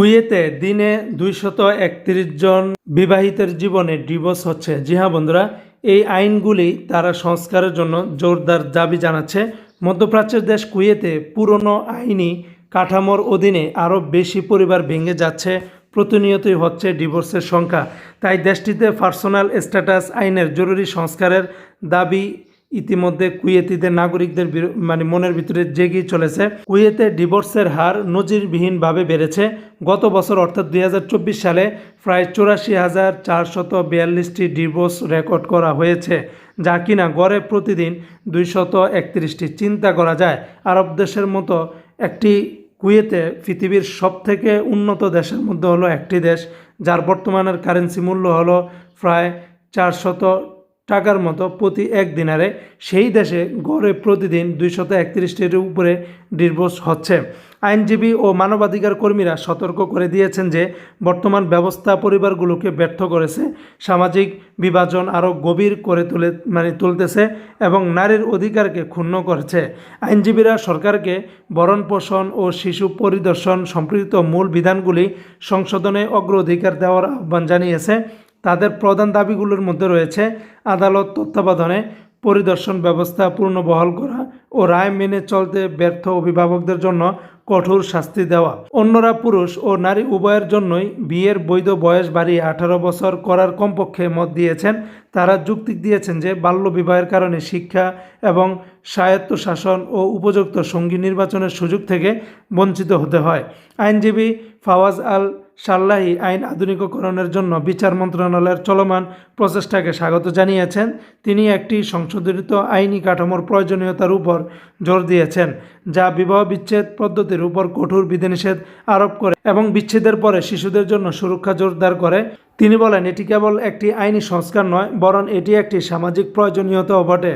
কুয়েতে দিনে দুইশত একত্রিশ জন বিবাহিতের জীবনে ডিভোর্স হচ্ছে। জি হ্যাঁ বন্ধুরা, এই আইনগুলি তারা সংস্কারের জন্য জোরদার দাবি জানাচ্ছে। মধ্যপ্রাচ্যের দেশ কুয়েতে পুরনো আইনি কাঠামোর অধীনে আরও বেশি পরিবার ভেঙে যাচ্ছে। প্রতিনিয়তই হচ্ছে ডিভোর্সের সংখ্যা। তাই দেশটিতে পার্সোনাল স্ট্যাটাস আইনের জরুরি সংস্কারের দাবি ইতিমধ্যে কুয়েতিদের নাগরিকদের মানে মনের ভিতরে জেগেই চলেছে। কুয়েতে ডিভোর্সের হার নজিরবিহীনভাবে বেড়েছে। গত বছর, অর্থাৎ দুই হাজার চব্বিশ সালে, প্রায় চুরাশি হাজার চারশত বিয়াল্লিশটি ডিভোর্স রেকর্ড করা হয়েছে, যা কিনা গড়ে প্রতিদিন দুইশত একত্রিশটি। চিন্তা করা যায়, আরব দেশের মতো একটি কুয়েতে পৃথিবীর সবথেকে উন্নত দেশের মধ্যে হলো একটি দেশ, যার বর্তমানের কারেন্সি মূল্য হলো প্রায় চারশত টাকার মতো প্রতি এক দিনারে সেই দেশে গড়ে প্রতিদিন দুইশত একত্রিশটির উপরে ডিভোর্স হচ্ছে। আইনজীবী ও মানবাধিকার কর্মীরা সতর্ক করে দিয়েছেন যে বর্তমান ব্যবস্থা পরিবারগুলোকে ব্যর্থ করেছে, সামাজিক বিভাজন আরও গভীর করে তুলে মানে তুলতেছে এবং নারীর অধিকারকে ক্ষুণ্ণ করেছে। আইনজীবীরা সরকারকে ভরণ পোষণ ও শিশু পরিদর্শন সম্পৃক্ত মূল বিধানগুলি সংশোধনে অগ্রাধিকার দেওয়ার আহ্বান জানিয়েছে। তাদের প্রধান দাবিগুলোর মধ্যে রয়েছে আদালত তত্ত্বাবধানে পরিদর্শন ব্যবস্থা পূর্ণবহাল করা ও রায় মেনে চলতে ব্যর্থ অভিভাবকদের জন্য কঠোর শাস্তি দেওয়া। অন্যরা পুরুষ ও নারী উভয়ের জন্যই বিয়ের বৈধ বয়স বাড়িয়ে আঠারো বছর করার কমপক্ষে মত দিয়েছেন। তারা যুক্তি দিয়েছেন যে বাল্যবিবাহের কারণে শিক্ষা এবং স্বায়ত্তশাসন ও উপযুক্ত সঙ্গী নির্বাচনের সুযোগ থেকে বঞ্চিত হতে হয়। আইনজীবী ফাওয়াজ আল সাল্লাহি আইন আধুনিকীকরণের জন্য বিচার মন্ত্রণালয়ের চলমান প্রচেষ্টাকে স্বাগত জানিয়েছেন। তিনি একটি সংশোধিত আইনি কাঠামোর প্রয়োজনীয়তার উপর জোর দিয়েছেন, যা বিবাহ বিচ্ছেদ পদ্ধতির উপর কঠোর বিধিনিষেধ আরোপ করে এবং বিচ্ছেদের পরে শিশুদের জন্য সুরক্ষা জোরদার করে। তিনি বলেন, এটি কেবল একটি আইনি সংস্কার নয়, বরং এটি একটি সামাজিক প্রয়োজনীয়তাও বটে।